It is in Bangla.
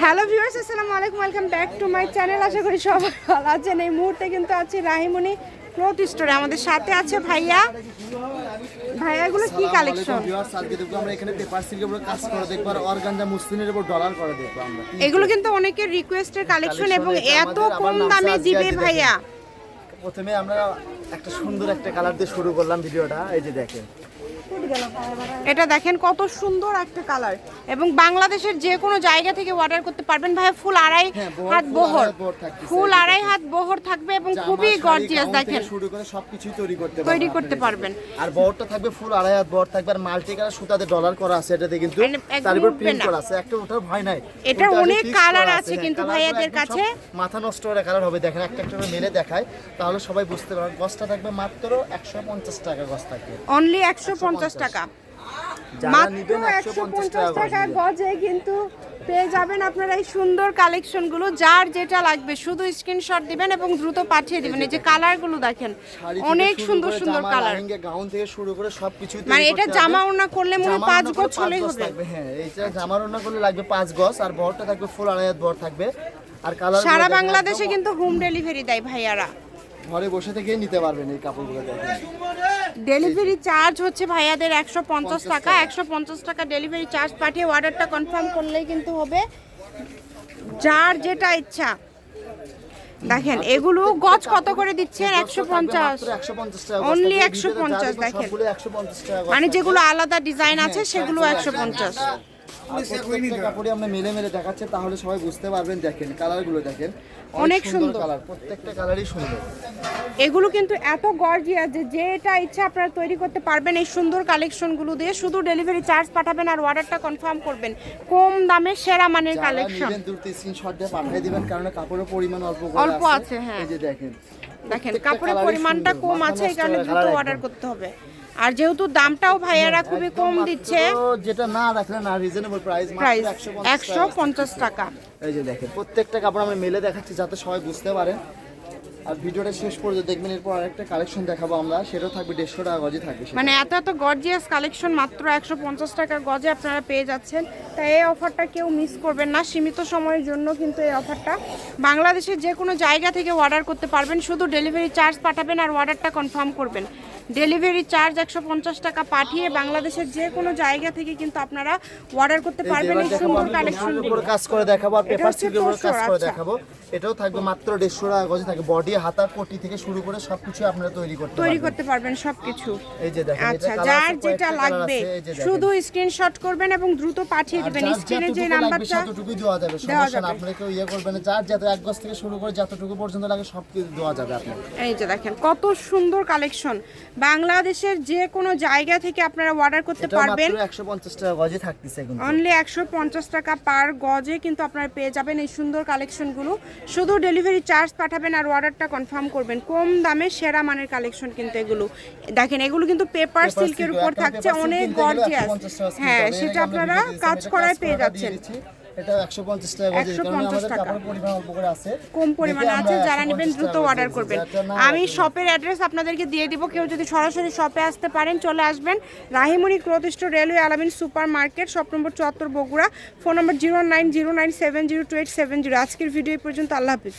হ্যালো ভিউয়ার্স আসসালামু আলাইকুম welcome back to my channel আশা করি সবাই ভালো আছেন। এই মুহূর্তে কিন্তু আছে রাহিমণি ক্লথ স্টোরে আমাদের সাথে আছে ভাইয়া। ভাইয়াগুলো কি কালেকশন ভিউয়ার্স আজকে দেখব আমরা এখানে পেপার সিল্কের উপর কাজ করে দেখব। আর অর্গানজা মুসলিমের উপর ডলার করে দেখব আমরা। এগুলো কিন্তু অনেকের রিকোয়েস্টের কালেকশন এবং এত কম দামে দিবে ভাইয়া। প্রথমে আমরা একটা সুন্দর একটা কালার দিয়ে শুরু করলাম ভিডিওটা। এই যে দেখেন। এটা দেখেন কত সুন্দর একটা কালার। এবং বাংলাদেশের যে কোনো জায়গা থেকে অর্ডার করতে পারবেন। ভাইয়া ফুল আড়াই হ্যাঁ, হাত বহর। ফুল আড়াই হাত বহর থাকবে এবং খুবই গর্জিয়াস দেখেন। শুরু করে সবকিছুই তৈরি করতে তৈরি করতে পারবেন। আর বহরটা থাকবে ফুল আড়াই হাত বহর থাকবে আর মাল্টি কালার সুতাতে ডলার করা আছে এটাতে কিন্তু মানে তার উপর প্রিন্ট করা আছে একটা ওঠার ভয় নাই। এটা অনেক কালার আছে হ্যাঁ, কিন্তু ভাইয়াদের কাছে। মাথা নষ্ট করে কালার হবে। দেখেন একটা একটা মেলে দেখায় তাহলে সবাই বুঝতে পারবেন গছটা থাকবে মাত্র একশো পঞ্চাশ টাকা গছ থাকবে। অনলি একশো পঞ্চাশ টাকা। মাত্র একশো পঞ্চাশ টাকা গজে কিন্তু পেয়ে যাবেন আপনারা এই সুন্দর কালেকশনগুলো। যার যেটা লাগবে শুধু স্ক্রিনশট দিবেন এবং দ্রুত পাঠিয়ে দিবেন। এই যে কালারগুলো দেখেন অনেক সুন্দর সুন্দর জামা, কালার। গাউন থেকে শুরু করে সবকিছু মানে এটা জামা ওড়না করলে মনে হয় পাঁচ গজ হলেই হবে। হ্যাঁ এইটা জামার ওড়না করলে লাগবে পাঁচ গজ আর বহরটা থাকবে ফুল আড়াই বহর থাকবে। আর কালার সারা বাংলাদেশে কিন্তু হোম ডেলিভারি দেয় ভাইয়ারা। ঘরে বসে থেকে নিতে পারবেন এই কাপড়গুলো দেখেন। ডেলিভারি চার্জ হচ্ছে ভাইয়াদের একশো পঞ্চাশ টাকা। একশো পঞ্চাশ টাকা ডেলিভারি চার্জ পাঠিয়ে অর্ডারটা কনফার্ম করলেই কিন্তু হবে। যার যেটা ইচ্ছা। দেখেন এগুলো গজ কত করে দিচ্ছেন? একশো পঞ্চাশ। একশো পঞ্চাশ টাকা। Only 150 দেখেন। একশো পঞ্চাশ টাকা মানে যেগুলো আলাদা ডিজাইন আছে সেগুলো একশো পঞ্চাশ আর প্রত্যেকটা কাপড়ে আমরা মেলে মেলে দেখাচ্ছে তাহলে সবাই বুঝতে পারবেন দেখেন কালারগুলো দেখেন। অনেক সুন্দর। কালার প্রত্যেকটা কালারই সুন্দর। এগুলো কিন্তু এত গর্জিয়াস যে যেটা ইচ্ছা আপনারা তৈরি করতে পারবেন এই সুন্দর কালেকশনগুলো দিয়ে। শুধু ডেলিভারি চার্জ পাঠাবেন আর অর্ডারটা কনফার্ম করবেন। কম দামে সেরা মানের কালেকশন নেবেন দ্রুত স্ক্রিনশট দিয়ে পাঠিয়ে দিবেন কারণ কাপড়ের পরিমাণ অল্প করে অল্প আছে, হ্যাঁ। এই যে দেখেন দেখেন কাপড়ের পরিমাণটা কম আছে এই কারণে দ্রুত অর্ডার করতে হবে। আর যেহেতু দামটাও ভাইয়ারা খুবই কম দিচ্ছে যেটা না রাখলে না রিজনেবল প্রাইস প্রাইস একশো একশো পঞ্চাশ টাকা। এই যে দেখেন প্রত্যেকটা কাপড় আমরা মেলে দেখাচ্ছি যাতে সবাই বুঝতে পারেন। আর ভিডিওটা শেষ পর্যন্ত দেখবেন এরপর আরেকটা কালেকশন দেখাবো আমরা সেটাও থাকবে দেড়শো টাকা গজে থাকবে মানে এত এত গর্জিয়াস কালেকশন মাত্র একশো পঞ্চাশ টাকার গজে আপনারা পেয়ে যাচ্ছেন। তাই এই অফারটা কেউ মিস করবেন না সীমিত সময়ের জন্য কিন্তু এই অফারটা বাংলাদেশের যে কোনো জায়গা থেকে অর্ডার করতে পারবেন শুধু ডেলিভারি চার্জ পাঠাবেন আর অর্ডারটা কনফার্ম করবেন। ডেলিভারি চার্জ একশো পঞ্চাশ টাকা পাঠিয়ে বাংলাদেশের যে কোনো জায়গা থেকে কিন্তু আপনারা অর্ডার করতে পারবেন এই সুন্দর কালেকশন কাজ করে দেখাবো আর পেপার সিল্কের উপরে কাজ করে আচ্ছা। দেখাবো। এটাও থাকবে মাত্র দেড়শো টাকা গজে থাকবে বডি হাতা কোটি থেকে শুরু করে সবকিছু আপনারা তৈরি করতে তৈরি করতে পারবেন সবকিছু। এই যে দেখেন আচ্ছা যার যেটা লাগবে শুধু স্ক্রিনশট করবেন এবং দ্রুত পাঠিয়ে দিবেন। স্ক্রিনে যে যতটুকু নাম্বারটা ততটুকুই দেওয়া যাবে। সমস্যা না আপনারা কেউ ইয়ে করবেন যার যত এক গজ থেকে শুরু করে যতটুকু পর্যন্ত লাগে সব কিছু দেওয়া যাবে আপনার। এই যে দেখেন কত সুন্দর কালেকশন বাংলাদেশের যে কোনো জায়গা থেকে আপনারা অর্ডার করতে পারবেন। অনলি একশো পঞ্চাশ টাকা পার গজে কিন্তু আপনারা পেয়ে যাবেন এই সুন্দর কালেকশনগুলো শুধু ডেলিভারি চার্জ পাঠাবেন আর অর্ডারটা কনফার্ম করবেন। কম দামে সেরা মানের কালেকশন কিন্তু এগুলো। দেখেন এগুলো কিন্তু পেপার সিল্কের উপর থাকছে অনেক গর্জিয়াস 150 টাকা কিনতে হ্যাঁ সেটা আপনারা কাজ করায় পেয়ে যাচ্ছেন। এটা একশো পঞ্চাশ টাকা গজে, কারণ 150 আমাদের। পরিমাণ অল্প করে আছে। কম পরিমাণে আছে যারা নেবেন দ্রুত অর্ডার করবেন। আমি শপের অ্যাড্রেস আপনাদেরকে দিয়ে দিব কেউ যদি সরাসরি শপে আসতে পারেন চলে আসবেন। Rahimuni cloth store railway Alamin super market shop number চুয়াত্তর Bogura phone number zero nine zero nine seven zero two eight seven zero আজকের ভিডিও পর্যন্ত আল্লাহ হাফিজ।